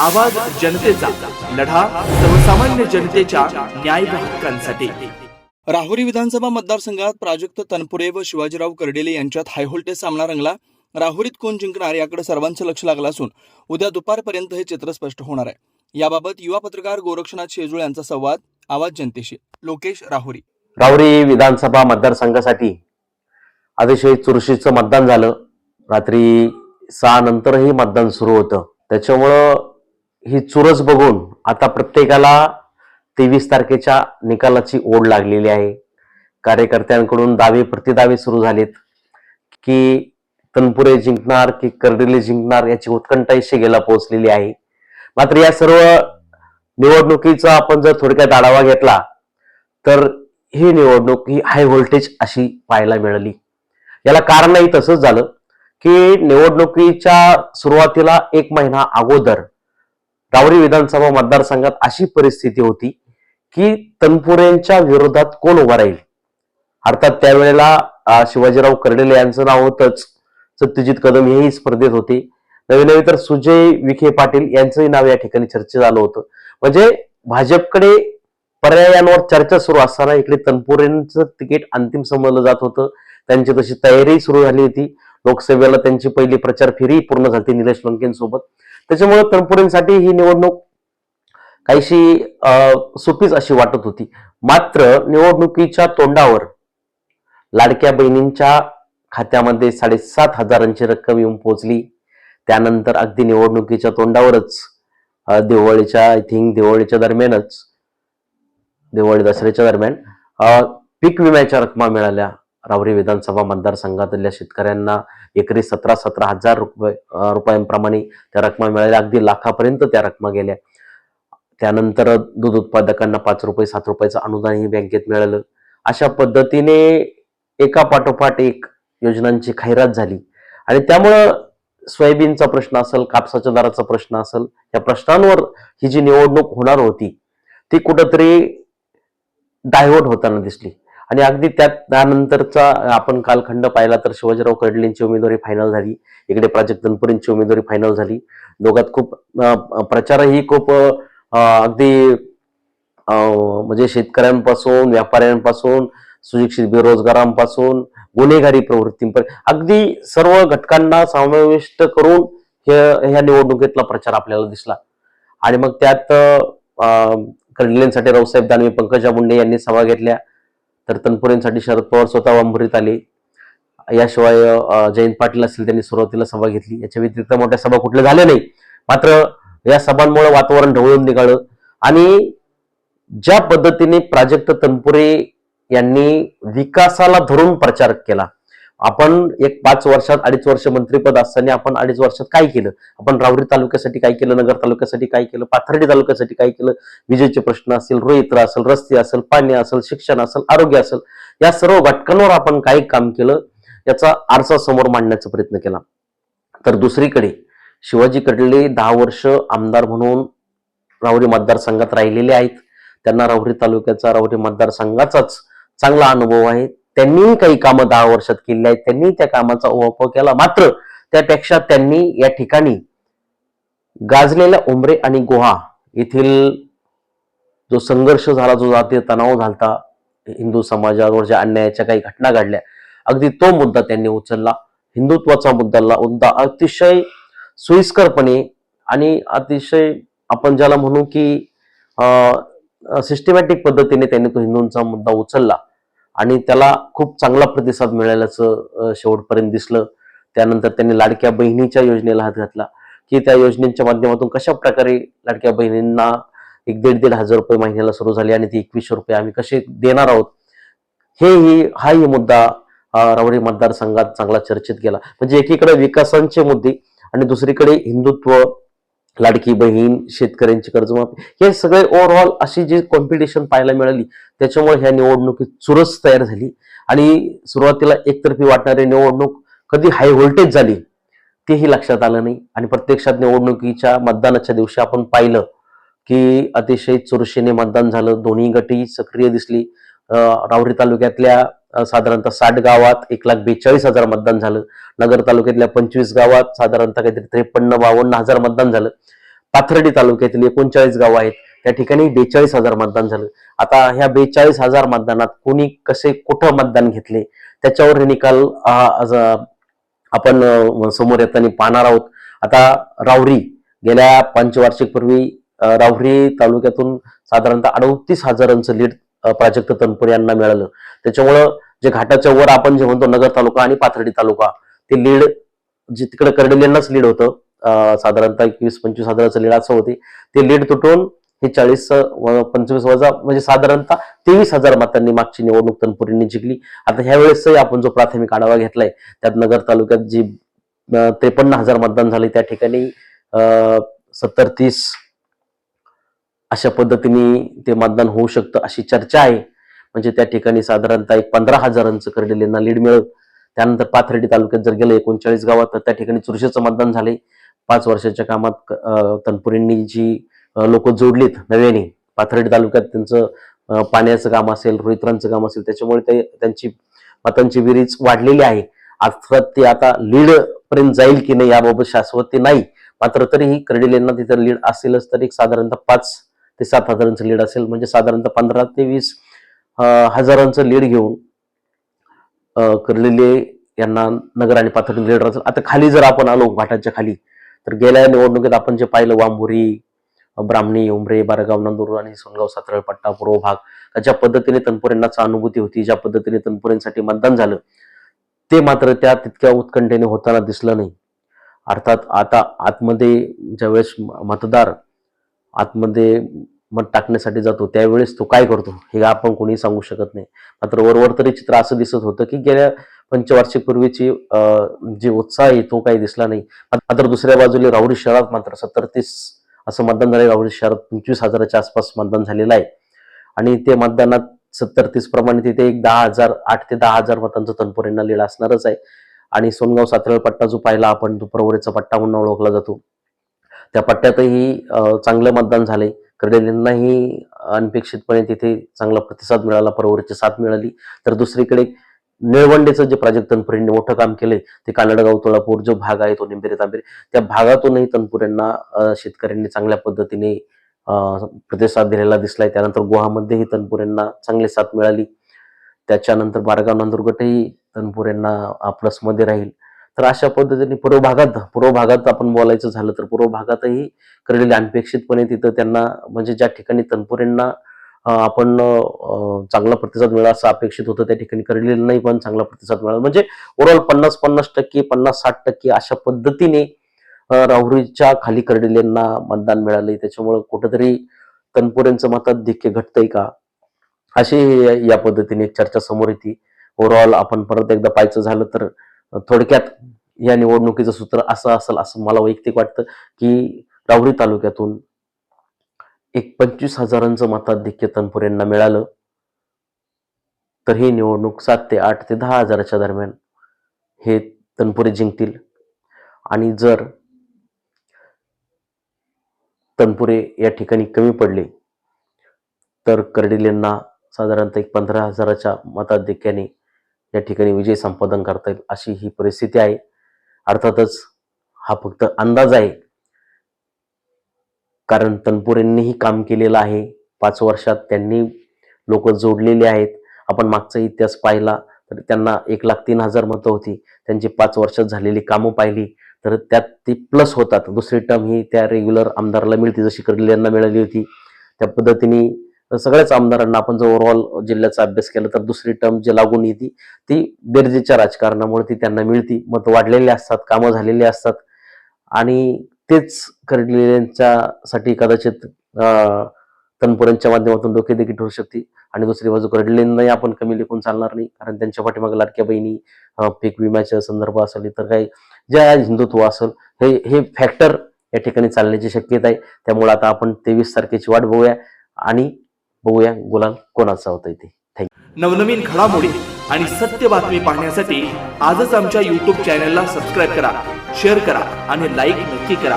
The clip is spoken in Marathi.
आवाज जनतेचा लढा सर्वसामान्य जनतेच्या न्याय हक्कांसाठी. राहुरी विधानसभा मतदारसंघात प्राजक्त तनपुरे व शिवाजीराव कर्डेले यांच्यात हायव्होल्टेज सामना रंगला. राहुरीत कोण जिंकणार याकडे सर्वांचं लक्ष लागलं असून उद्या दुपारपर्यंत हे चित्र स्पष्ट होणार आहे. याबाबत युवा पत्रकार गोरक्षनाथ शेजूळ यांचा संवाद आवाज जनतेशी. लोकेश राहुरी. राहुरी विधानसभा मतदारसंघासाठी अतिशय चुरशीचं मतदान झालं. रात्री सहा नंतरही मतदान सुरू होतं. त्याच्यामुळं ही चुरस बघून आता प्रत्येकाला तेवीस तारखेच्या निकालाची ओढ लागलेली आहे. कार्यकर्त्यांकडून दावे प्रतिदावे सुरू झालेत की तनपुरे जिंकणार की कर्डिले जिंकणार याची उत्कंठा शिगेला पोहोचलेली आहे. मात्र या सर्व निवडणुकीचा आपण जर थोडक्यात आढावा घेतला तर ही निवडणूक ही हाय व्होल्टेज अशी पाहायला मिळाली. याला कारणही तसंच झालं की निवडणुकीच्या सुरुवातीला एक महिना अगोदर रावरी विधानसभा मतदारसंघात अशी परिस्थिती होती की तनपुरेंच्या विरोधात कोण उभा राहील? अर्थात त्यावेळेला शिवाजीराव कर्डेले यांचं नाव होतंच. सत्यजित कदम हेही स्पर्धेत होते. नवे नवे तर सुजय विखे पाटील यांचंही नाव या ठिकाणी चर्चेत आलं होतं. म्हणजे भाजपकडे पर्यायांवर चर्चा सुरू असताना इकडे तनपुरेंचं तिकीट अंतिम समजलं जात होतं. त्यांची तशी तयारी सुरू झाली होती. लोकसभेला त्यांची पहिली प्रचार फेरी पूर्ण झाली निलेश लंकेंसोबत. त्याच्यामुळे तनपुरेंसाठी ही निवडणूक काहीशी सोपीच अशी वाटत होती. मात्र निवडणुकीच्या तोंडावर लाडक्या बहिणींच्या खात्यामध्ये साडेसात हजारांची रक्कम येऊन पोहोचली. त्यानंतर अगदी निवडणुकीच्या तोंडावरच दिवाळीच्या आय थिंक दिवाळीच्या दरम्यानच दिवाळी दसऱ्याच्या दरम्यान पीक विम्याच्या रकमा मिळाल्या. रावरी विधानसभा मतदारसंघातल्या शेतकऱ्यांना एकरी सतरा सतरा हजार रुपये रुपयांप्रमाणे त्या रकमा मिळाल्या. अगदी लाखापर्यंत त्या रकमा गेल्या. त्यानंतर दूध उत्पादकांना पाच रुपये सात रुपयाचं अनुदानही बँकेत मिळालं. अशा पद्धतीने एका पाठोपाठ एक योजनांची खैरात झाली. आणि त्यामुळं सोयाबीनचा प्रश्न असेल कापसाच्या दराचा प्रश्न असेल या प्रश्नांवर ही जी निवडणूक होणार होती ती कुठंतरी डायव्हर्ट होताना दिसली. आणि अगदी त्यात त्यानंतरचा आपण कालखंड पाहिला तर शिवाजीराव कर्डलेंची उमेदवारी फायनल झाली. इकडे प्राजक्त तनपुरेंची उमेदवारी फायनल झाली. दोघात खूप प्रचारही खूप अगदी म्हणजे शेतकऱ्यांपासून व्यापाऱ्यांपासून सुशिक्षित बेरोजगारांपासून गुन्हेगारी प्रवृत्तींपर्यंत अगदी सर्व घटकांना समाविष्ट करून हे- ह्या निवडणुकीतला प्रचार आपल्याला दिसला. आणि मग त्यात कडलेंसाठी रावसाहेब दानवे पंकजा मुंडे यांनी सभा घेतल्या. तर तनपुरेंसाठी शरद पवार स्वतः वांभरीत आले. याशिवाय जयंत पाटील असतील त्यांनी सुरुवातीला सभा घेतली. याच्या व्यतिरिक्त मोठ्या सभा कुठल्या झाल्या नाही. मात्र या सभांमुळे वातावरण ढवळून निघालं. आणि ज्या पद्धतीने प्राजक्त तनपुरे यांनी विकासाला धरून प्रचार केला आपण एक पाच वर्षात अडीच वर्ष मंत्रीपद असताना आपण अडीच वर्षात काय केलं? आपण रावरी तालुक्यासाठी काय केलं? नगर तालुक्यासाठी काय केलं? पाथर्डी तालुक्यासाठी काय केलं? विजेचे प्रश्न असेल रोहित्र असेल रस्ते असेल पाणी असेल शिक्षण असेल आरोग्य असेल या सर्व घटकांवर आपण काय काम केलं? याचा आरसा समोर मांडण्याचा प्रयत्न केला. तर दुसरीकडे शिवाजी कडले दहा वर्ष आमदार म्हणून राहुरी मतदारसंघात राहिलेले आहेत. त्यांना राहुरी तालुक्याचा राहुरी मतदारसंघाचाच चांगला अनुभव आहे. त्यांनीही काही कामं दहा वर्षात केली आहेत. त्यांनी त्या कामाचा उपभोग केला. मात्र त्यापेक्षा त्यांनी या ठिकाणी गाजलेल्या उमरे आणि गुहा येथील जो संघर्ष झाला जो जातीय तणाव झालता हिंदू समाजावर ज्या अन्यायाच्या काही घटना घडल्या अगदी तो मुद्दा त्यांनी उचलला. हिंदुत्वाचा मुद्दा मुद्दा अतिशय सोयीस्करपणे आणि अतिशय आपण ज्याला म्हणू की सिस्टमॅटिक पद्धतीने त्यांनी तो हिंदूंचा मुद्दा उचलला. आणि त्याला खूप चांगला प्रतिसाद मिळाल्याचं शेवटपर्यंत दिसलं. त्यानंतर त्यांनी लाडक्या बहिणीच्या योजनेला हात घातला की त्या योजनेच्या माध्यमातून कशा प्रकारे लाडक्या बहिणींना एक दीड दीड हजार रुपये महिन्याला सुरू झाली आणि ती एकवीसशे रुपये आम्ही कसे देणार आहोत? हेही हाही मुद्दा अं, रावरी मतदारसंघात चांगला चर्चेत गेला. म्हणजे एकीकडे विकासांचे मुद्दे आणि दुसरीकडे हिंदुत्व लाडकी बहीण शेतकऱ्यांची कर्जमाफी हे सगळे ओव्हरऑल अशी जी कॉम्पिटिशन पाहायला मिळाली त्याच्यामुळे ह्या निवडणुकीत चुरस तयार झाली. आणि सुरुवातीला एकतर्फी वाटणारी निवडणूक कधी हाय व्होल्टेज झाली तेही लक्षात आलं नाही. आणि प्रत्यक्षात निवडणुकीच्या मतदानाच्या दिवशी आपण पाहिलं की अतिशय चुरशीने मतदान झालं दोन्ही गटी सक्रिय दिसली. रावरी तालुक्यातल्या साधारणतः साठ गावात एक लाख बेचाळीस हजार मतदान झालं. नगर तालुक्यातल्या पंचवीस गावात साधारणतः काहीतरी त्रेपन्न बावन्न हजार मतदान झालं. पाथर्डी तालुक्यातील एकोणचाळीस गाव आहेत. त्या ठिकाणी बेचाळीस हजार मतदान झालं. आता ह्या बेचाळीस हजार मतदानात कोणी कसे कुठं मतदान घेतले? त्याच्यावर हे निकाल आज, आपण समोर येताना पाहणार आहोत. आता राहुरी गेल्या पंचवार्षिकपूर्वी राहुरी तालुक्यातून साधारणतः अडतीस हजारांचं लीड प्राजक्त तनपुरे यांना मिळालं. त्याच्यामुळं जे घाटाच्या वर आपण जे म्हणतो नगर तालुका आणि पाथर्डी तालुका ते लीड जे तिकडे यांनाच लीड होतं. साधारणतः एकवीस पंचवीस हजाराचं लीड असं होते. ते लीड तुटून हे चाळीस पंचवीस वजा म्हणजे साधारणतः तेवीस हजार मतांनी मागची निवडणूक तनपुरींनी जिंकली. आता ह्या वेळेसही आपण जो प्राथमिक आढावा घेतलाय त्यात नगर तालुक्यात जी त्रेपन्न हजार मतदान झाले त्या ठिकाणी सत्तर तीस अशा पद्धतीने ते मतदान होऊ शकतं अशी चर्चा आहे. म्हणजे त्या ठिकाणी साधारणतः एक पंधरा हजारांचं कर्डिलेंना लीड मिळत त्यानंतर पाथर्डी तालुक्यात जर गेलं एकोणचाळीस गावात तर त्या ठिकाणी चुरशीचं मतदान झाले पाच वर्षाच्या कामात तनपुरींनी जी लोक जोडलीत नव्याने पाथर्डी तालुक्यात त्यांचं पाण्याचं काम असेल रोहित्रांचं काम असेल त्याच्यामुळे ते त्यांची मतांची विरीच वाढलेली आहे. अर्थात ते आता लीड पर्यंत जाईल की नाही याबाबत शाश्वती नाही. मात्र तरीही कर्डिलेंना तिथं लीड असेलच तर एक साधारणतः पाच ते सात हजारांचं लीड असेल. म्हणजे साधारणतः पंधरा ते वीस हजारांचं लीड घेऊन करलेले यांना नगर आणि पाथर्डी लीड असेल. आता खाली जर आपण आलो घाटाच्या खाली तर गेल्या निवडणुकीत आपण जे पाहिलं वांभुरी ब्राह्मणी उमरे बारगाव नंदूर आणि सोनगाव सातरळ पट्टा पूर्व भाग ज्या पद्धतीने तनपुरेंनाचा अनुभूती होती. ज्या पद्धतीने तनपुरेंसाठी मतदान झालं ते मात्र त्या तितक्या उत्कंठेने होताना दिसलं नाही. अर्थात आता आतमध्ये ज्यावेळेस म- मतदार आतमध्ये मत टाकण्यासाठी जातो त्यावेळेस तो काय करतो? हे आपण कोणी सांगू शकत नाही. मात्र वरवर तरी चित्र असं दिसत होतं की गेल्या पंचवार्षिक पूर्वीची जे उत्साह आहे तो काही दिसला नाही. मात्र दुसऱ्या बाजूला राहुरी शहरात मात्र सत्तर तीस असं मतदान झालं राहुरी शहरात पंचवीस हजाराच्या आसपास मतदान झालेलं आहे. आणि ते मतदानात सत्तर तीस प्रमाणे तिथे एक दहा हजार आठ ते दहा हजार मतांचं तनपुरेंना लिहिला असणारच आहे. आणि सोनगाव सातरळ पट्टा जो पाहिला आपण तो प्रवरेचा पट्टा म्हणून ओळखला जातो. त्या पट्ट्यातही चांगलं मतदान झाले. कर्डेलींनाही अनपेक्षितपणे तिथे चांगला प्रतिसाद मिळाला. परवरची साथ मिळाली. तर दुसरीकडे निळवंडेचं जे प्राजक्त तनपुरेंनी मोठं काम केलंय ते कानडगाव तुळापूर जो भाग आहे तो निंबेरे तांबेरे त्या भागातूनही तनपुरेंना शेतकऱ्यांनी चांगल्या पद्धतीने प्रतिसाद दिलेला दिसलाय. त्यानंतर गुहामध्येही तनपुरेंना चांगली साथ मिळाली. त्याच्यानंतर बारगाव नांदुरगटही तनपुरेंना प्लसमध्ये राहील. तर अशा पद्धतीने पूर्व भागात पूर्व भागात आपण बोलायचं झालं तर पूर्व भागातही करलेले अनपेक्षितपणे तिथं त्यांना म्हणजे ज्या ठिकाणी तनपुरेंना आपण चांगला प्रतिसाद मिळाला असं अपेक्षित होतं त्या ठिकाणी करलेलं नाही पण चांगला प्रतिसाद मिळाला. म्हणजे ओव्हरऑल पन्नास पन्नास टक्के पन्नास साठ टक्के अशा पद्धतीने राहुरीच्या खाली करडिलेंना मतदान मिळाले त्याच्यामुळे कुठंतरी तनपुरेंचं मताधिक्य घटतंय का? अशी या पद्धतीने एक चर्चा समोर येते. ओव्हरऑल आपण परत एकदा पाहायचं झालं तर थोडक्यात या निवडणुकीचं सूत्र असं असेल असं मला वैयक्तिक वाटतं की राहुरी तालुक्यातून एक पंचवीस हजारांचं मताधिक्य तनपुरेंना मिळालं तर ही निवडणूक सात ते आठ ते दहा हजाराच्या दरम्यान हे तनपुरे जिंकतील. आणि जर तनपुरे या ठिकाणी कमी पडले तर कर्डिलेंना साधारणतः एक पंधरा हजाराच्या मताधिक्याने या ठिकाणी विजय संपादन करता येईल अशी ही परिस्थिती आहे. अर्थातच हा फक्त अंदाज आहे. कारण तनपुरेंनीही काम केलेलं आहे. पाच वर्षात त्यांनी लोक जोडलेले आहेत. आपण मागचा इतिहास पाहिला तर त्यांना एक लाख तीन हजार मतं होती. त्यांची पाच वर्षात झालेली कामं पाहिली तर त्यात ती प्लस होतात. दुसरी टर्म ही त्या रेग्युलर आमदाराला मिळते जशी कर्डिलेंना मिळाली होती. त्या पद्धतीने सगळ्याच आमदारांना आपण जर ओव्हरऑल जिल्ह्याचा अभ्यास केला तर दुसरी टर्म जी लागून येते ती बेरजेच्या राजकारणामुळे ती त्यांना मिळती. मत वाढलेले असतात कामं झालेली असतात. आणि तेच करडलेल्यांच्यासाठी कदाचित तनपुरांच्या माध्यमातून डोकेदेखील ठरू शकते. आणि दुसरी बाजू करडलेंनाही आपण कमी लेखून चालणार नाही. कारण त्यांच्या पाठीमागे लाडक्या बहिणी पीक विम्याच्या संदर्भ असेल तर काही ज्या हिंदुत्व असेल हे हे फॅक्टर या ठिकाणी चालण्याची शक्यता आहे. त्यामुळे आता आपण तेवीस तारखेची वाट बघूया. आणि बघूया गुलाल कोणाचा होता इथे नवनवीन घडामोडी आणि सत्य बातमी पाहण्यासाठी आजच आमच्या यूट्यूब चॅनलला सबस्क्राईब करा शेअर करा आणि लाईक नक्की करा.